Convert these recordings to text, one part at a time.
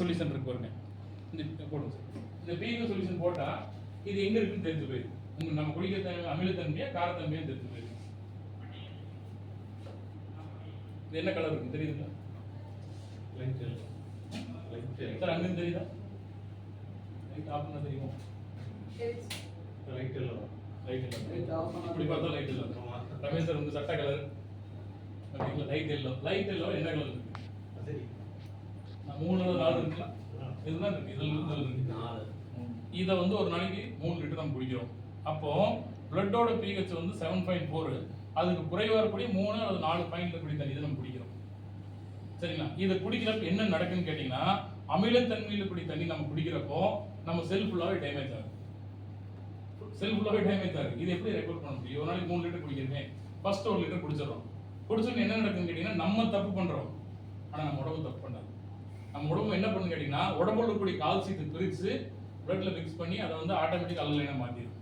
Solution இருக்கு பாருங்க. இந்த போடுங்க. சார் இந்த பிஹெச் சொல்யூஷன் போட்டா இது எங்க இருக்குன்னு தெரிஞ்சு போயிடும். உங்க நம்ம குடிக்க தேவை அமிலத்தன்மையா காரத்தன்மையா தெரிஞ்சு போயிடும். இது என்ன கலர் இருக்கு? தெரியுதுங்களா? லைட் எல்லோ லைட் சார் அங்கிருந்து தெரியுதா? லைட் ஆஃப் பண்ண தெரியுமா? லைட் எல்லோ லைட் இல்லை இப்படி பார்த்தா லைட் இல்லை. ரமேஷ் சார் வந்து சட்டை colour light yellow light yellow என்ன கலர் இருக்கு மூணு நாலு இருக்கலாம். இதுதான் இருக்கு. இதில் இருந்து இருக்கு நாலு இதை வந்து ஒரு நாளைக்கு மூணு லிட்டர் நம்ம குடிக்கிறோம். அப்போ பிளட்டோட பிஹெச் வந்து செவன் பாயிண்ட் ஃபோர் அதுக்கு குறைவாக இருக்கக்கூடிய மூணு அல்லது நாலு பாயிண்ட் இருக்கக்கூடிய தண்ணி தான் நம்ம குடிக்கிறோம். சரிங்களா? இதை குடிக்கிறப்ப என்ன நடக்குன்னு கேட்டிங்கன்னா அமிலத்தன்மையில் இருக்கக்கூடிய தண்ணி நம்ம குடிக்கிறப்போ நம்ம செல் ஃபுல்லாகவே டேமேஜ் ஆகும். செல் ஃபுல்லாகவே டேமேஜ் ஆகும். இது எப்படி ரெக்கார்ட் பண்ண முடியும்? ஒரு நாளைக்கு மூணு லிட்டர் குடிக்கிறேன் ஃபர்ஸ்ட் ஒரு லிட்டர் குடிச்சிடறோம். குடிச்சோன்னு என்ன நடக்குன்னு கேட்டிங்கன்னா நம்ம தப்பு பண்ணுறோம் ஆனால் நம்ம உடம்பு தப்பு பண்ணாது நம்ம உடம்பு என்ன பண்ணு கேட்டிங்கன்னா உடம்புல இருக்கக்கூடிய கால்சியத்தை பிரித்து பிளட்ல மிக்ஸ் பண்ணி அதை வந்து ஆட்டோமேட்டிக் அலலைனாக மாற்றிடும்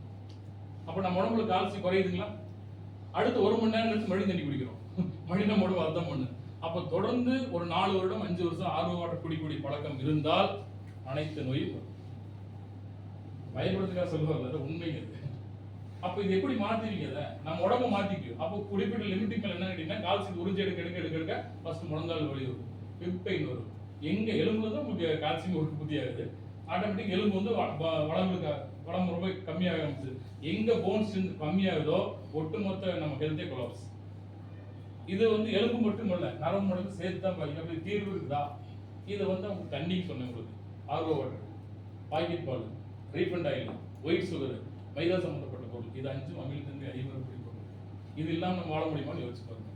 அப்போ நம்ம உடம்புல கால்சி குறையுதுங்களா? அடுத்து ஒரு மணி நேரம் கழிச்சு மழை தண்ணி குடிக்கிறோம். மழை நம்ம உடம்பு அர்த்தம் பண்ணு. அப்போ தொடர்ந்து ஒரு நாலு வருடம் அஞ்சு வருஷம் ஆர்வமாட்ட குடிக்கூடிய பழக்கம் இருந்தால் அனைத்து நோயும் வரும். பயப்படுறதுக்காக சொல்லுவாங்க உண்மைங்க இது அப்போ இது எப்படி மாற்றிருக்கீங்க அதை? நம்ம உடம்பு மாத்திக்கும் அப்போ குறிப்பிட்ட லிமிட்டுக்கு என்ன கேட்டீங்கன்னா கால்சி உறிஞ்சி எடுக்க எடுக்க எடுக்க எடுக்க ஃபர்ஸ்ட் முழங்கால் வலி வரும். ஹிப் பெயின் வரும். எங்க எலும்பு வந்து உங்களுக்கு கால்சியம் உற்பத்தி ஆகுது. ஆட்டோமேட்டிக் எலும்பு வந்து வ- வ- வளம் ரொம்ப கம்மியாக ஆரம்பிச்சு எங்க போன்ஸ் கம்மியாகுதோ ஒட்டுமொத்த நம்ம ஹெல்த்தே கொலாப்ஸ் இது வந்து எலும்பு மட்டும் இல்ல நரம்பு மட்டும் சேர்த்து தான் பாருங்க. அப்படி தீர்வு இருக்குதா? இதை வந்து அவங்க தண்ணிக்கு சொன்னேன் உங்களுக்கு. ஆர்வ வாட்டர் பாக்கெட் பால் refund oil white sugar maida சம்மந்தப்பட்ட பொருள். இது அஞ்சும் அமிலத்தன்மை அறிவுறுத்தி பொருள். இது இல்லாமல் நம்ம வாழ முடியுமான்னு யோசிச்சு பாருங்க.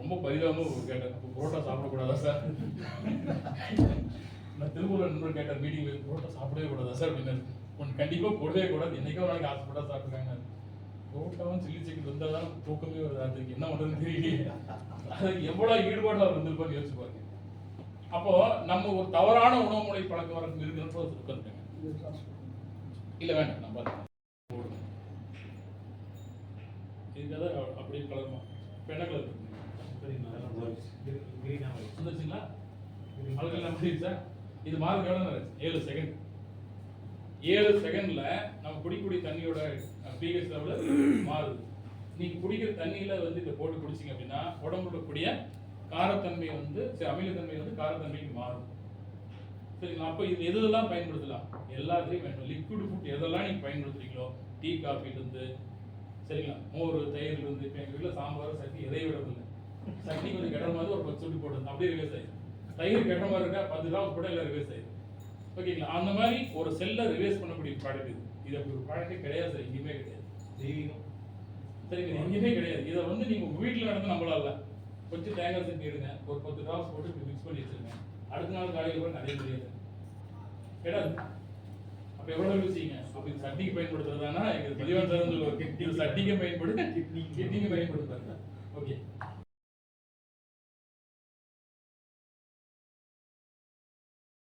ரொம்ப பரிதாபமா கேட்டேன். அப்போ புரோட்டா சாப்பிடக்கூடாதா சார் நான் திருமூல நண்பர் கேட்டேன் மீட்டிங் புரோட்டா சாப்பிடவே கூடாதா சார் அப்படின்னு ஒன்று கண்டிப்பா போடவே கூடாது. என்னைக்கோ ஒரு நாளைக்கு ஆசைப்பட்டா சாப்பிட்டுருக்காங்க புரோட்டாவும் சில்லி சிக்கன் வந்தாதான் தூக்கமே வருது. அதுக்கு என்ன பண்ணுறதுன்னு தெரியல அதுக்கு எவ்வளோ ஈடுபாடு அவர் வந்திருப்பான்னு யோசிச்சு பாருங்க. அப்போ நம்ம ஒரு தவறான உணவு முறை பழக்க வழக்கம் இருக்குன்னு உட்காந்துருங்க இல்ல வேண்டாம் நான் பார்த்துக்கிறேன் இதுக்காக அப்படியே கலருமா என்ன ஒயிட் வந்துருச்சுங்களா? அழகு நம்ம வந்துருச்சா இது மார்க் எவ்வளோ? ஏழு செகண்ட் ஏழு செகண்ட்ல நம்ம குடிக்கூடிய தண்ணியோட பிஹெச் லெவல் மாறுது. நீங்க குடிக்கிற தண்ணியில வந்து இதை போட்டு குடிச்சீங்க அப்படின்னா உடம்புல இருக்கக்கூடிய காரத்தன்மை வந்து சரி, அமிலத்தன்மை வந்து காரத்தன்மைக்கு மாறும். சரிங்களா? அப்போ இது எதெல்லாம் பயன்படுத்தலாம்? எல்லாத்தையும் பயன்படுத்தலாம். லிக்விட் ஃபுட் எதெல்லாம் நீங்க பயன்படுத்துறீங்களோ? டீ காஃபில இருந்து சரிங்களா? மோர் தயிர்ல இருந்து இப்போ எங்க வீட்டில் சாம்பார் சட்னி எதை விடவில்லை சட்னி கொஞ்சம் கெட்ட மாதிரி ஒரு பத்து சுட்டு போடுறது அப்படியே ரிவேஸ் ஆயிடும் தயிர் கெட்ட மாதிரி இருக்கா? பத்து கிராம் கூட இல்லை ரிவேஸ் ஆயிடும் ஓகேங்களா? அந்த மாதிரி ஒரு செல்லை ரிவேஸ் பண்ணக்கூடிய ப்ராடக்ட் இது. இது அப்படி ஒரு ப்ராடக்ட்டே கிடையாது சார் எங்கேயுமே கிடையாது. தெய்வீகம். சரிங்க இது எங்கேயுமே கிடையாது. இதை வந்து நீங்க உங்க வீட்டில் நடந்து நம்பலாம்ல கொஞ்சம் தேங்காய் சட்னி எடுங்க. ஒரு பத்து டிராப்ஸ் போட்டு மிக்ஸ் பண்ணி வச்சிருங்க. அடுத்த நாள் காலையில் கூட நிறைய முடியாது கிடையாது அப்ப எவ்வளவு ருசிங்க அப்ப இது சட்னிக்கு பயன்படுத்துறதானா இது சட்னிக்கு பயன்படுது கிட்னிக்கு பயன்படுத்துறாங்க